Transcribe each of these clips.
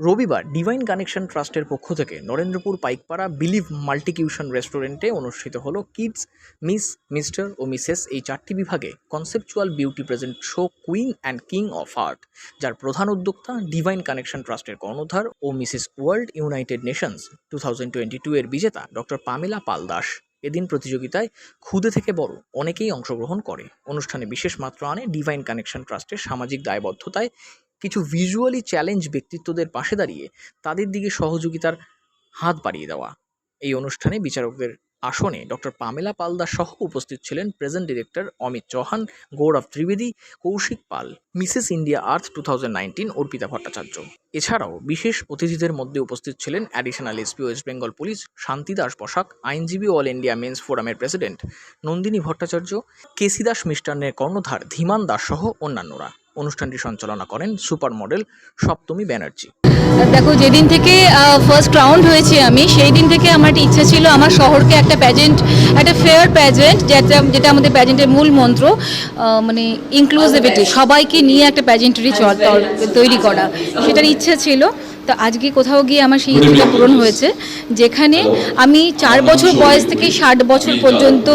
রবিবার divine connection ট্রাস্টের পক্ষ থেকে নরেন্দ্রপুর পাইকপাড়া বিলিভ মাল্টিকিউশন রেস্টুরেন্টে অনুষ্ঠিত হলো কিডস মিস মিস্টার ও মিসেস এই চারটি বিভাগে conceptual beauty present show queen and king of art যার প্রধান উদ্যোক্তা ডিভাইন কানেকশন ট্রাস্টের কর্ণধার ও mrs world united nations two thousand twenty two এর বিজেতা ডক্টর পামেলা পাল দাস। এদিন প্রতিযোগিতায় ক্ষুদে থেকে বড় অনেকেই অংশগ্রহণ করে। অনুষ্ঠানে বিশেষ মাত্রা আনে ডিভাইন কানেকশন ট্রাস্টের সামাজিক দায়বদ্ধতায় কিছু ভিজুয়ালি চ্যালেঞ্জ ব্যক্তিত্বদের পাশে দাঁড়িয়ে তাদের দিকে সহযোগিতার হাত বাড়িয়ে দেওয়া। এই অনুষ্ঠানে বিচারকদের আসনে ডক্টর পামেলা পালদার সহ উপস্থিত ছিলেন present director Amit Chauhan, Gaurav Trivedi, Kaushik Pal, mrs India earth two Arpita Bhattacharya. এছাড়াও বিশেষ অতিথিদের মধ্যে উপস্থিত ছিলেন additional SP West Bengal police Shanti Das Basak, আইনজীবী অল ইন্ডিয়া মেন্স ফোরামের প্রেসিডেন্ট নন্দিনী ভট্টাচার্য কেসি দাস মিষ্টান্নের কর্ণধার ধীমান দাস সহ অন্যান্যরা। অনুষ্ঠানটি সঞ্চালনা করেন সুপার মডেল সপ্তমী ব্যানার্জি। দেখো যেদিন থেকে ফার্স্ট রাউন্ড হয়েছে আমি সেই দিন থেকে আমার একটা ইচ্ছা ছিল আমার শহরকে একটা প্যাজেন্ট একটা ফেয়ার প্যাজেন্ট যেটা যেটা আমাদের প্যাজেন্টের মূল মন্ত্র মানে ইনক্লুসিভিটি সবাইকে নিয়ে একটা প্যাজেন্টারি তৈরি করা। সেটার ইচ্ছা ছিল। তো আজকে কোথাও গিয়ে আমার সেই ইচ্ছাটা পূরণ হয়েছে যেখানে আমি চার বছর বয়স থেকে ষাট বছর পর্যন্ত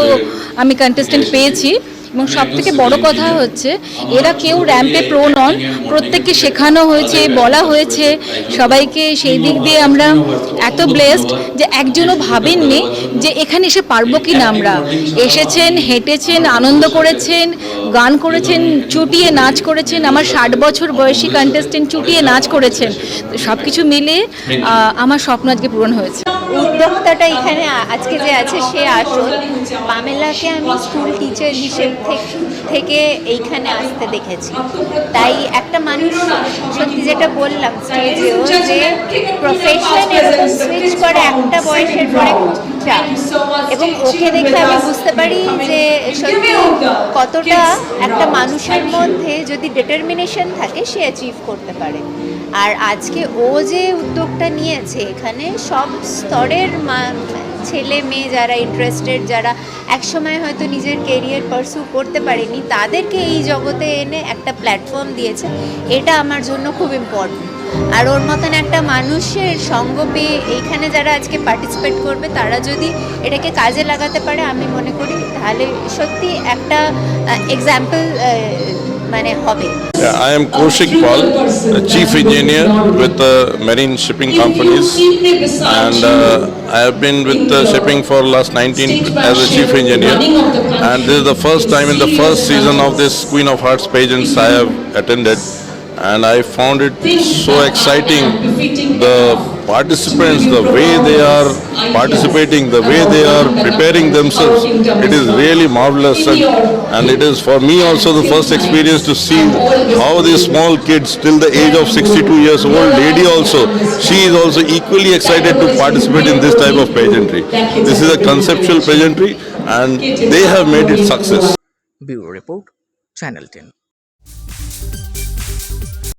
আমি কন্টেস্টেন্ট পেয়েছি। এবং সব থেকে বড় কথা হচ্ছে এরা কেউ র্যাম্পে প্রো নন প্রত্যেককে শেখানো হয়েছে বলা হয়েছে সবাইকে সেই দিক দিয়ে আমরা এত ব্লেসড যে একজনও ভাবেননি যে এখানে এসে পারব কি না আমরা। এসেছেন হেঁটেছেন আনন্দ করেছেন গান করেছেন চুটিয়ে নাচ করেছেন আমার ষাট বছর বয়সী কন্টেস্টেন্ট চুটিয়ে নাচ করেছেন। তো সব কিছু মিলে আমার স্বপ্ন আজকে পূরণ হয়েছে। উদ্যোক্তাটা এখানে আজকে যে আছে সে আসল। পামেলাকে আমি স্কুল টিচার হিসেব থেকে- এইখানে আসতে দেখেছি। তাই একটা সত্যি যেটা বললাম স্টেজেও যে প্রফেশন এরকম সুইচ করে একটা বয়সের পরে এবং ওকে দেখে আমি বুঝতে পারি যে সত্যি কতটা একটা মানুষের মধ্যে যদি ডিটারমিনেশন থাকে সে অ্যাচিভ করতে পারে। আর আজকে ও যে উদ্যোগটা নিয়েছে এখানে সব স্তরের মা- ছেলে মেয়ে যারা ইন্টারেস্টেড যারা একসময় হয়তো নিজের কেরিয়ার পারসু করতে পারেনি তাদেরকে এই জগতে এনে একটা প্ল্যাটফর্ম দিয়েছে। এটা আমার জন্য খুব ইম্পর্টেন্ট আর ওর মতন একটা মানুষের সঙ্গ পেয়ে এইখানে যারা আজকে পার্টিসিপেট করবে তারা যদি এটাকে কাজে লাগাতে পারে আমি মনে করি তাহলে সত্যি একটা এক্সাম্পল মানে হবে। Yeah, I am Kaushik The Chief Engineer with the Marine Shipping Companies, and uh, I have been with the shipping for last 19 as a Chief Engineer. And this is the first time in the first season of this Queen of Hearts pageants I have attended, and I found it so exciting. The participants, the way they are participating, the way they are preparing themselves, it is really marvelous. And, and it is for me also the first experience to see how these small kids, till the age of 62 years old, lady also, she is also equally excited to participate in this type of pageantry. This is a conceptual pageantry and they have made it success. Bureau Report, Channel 10.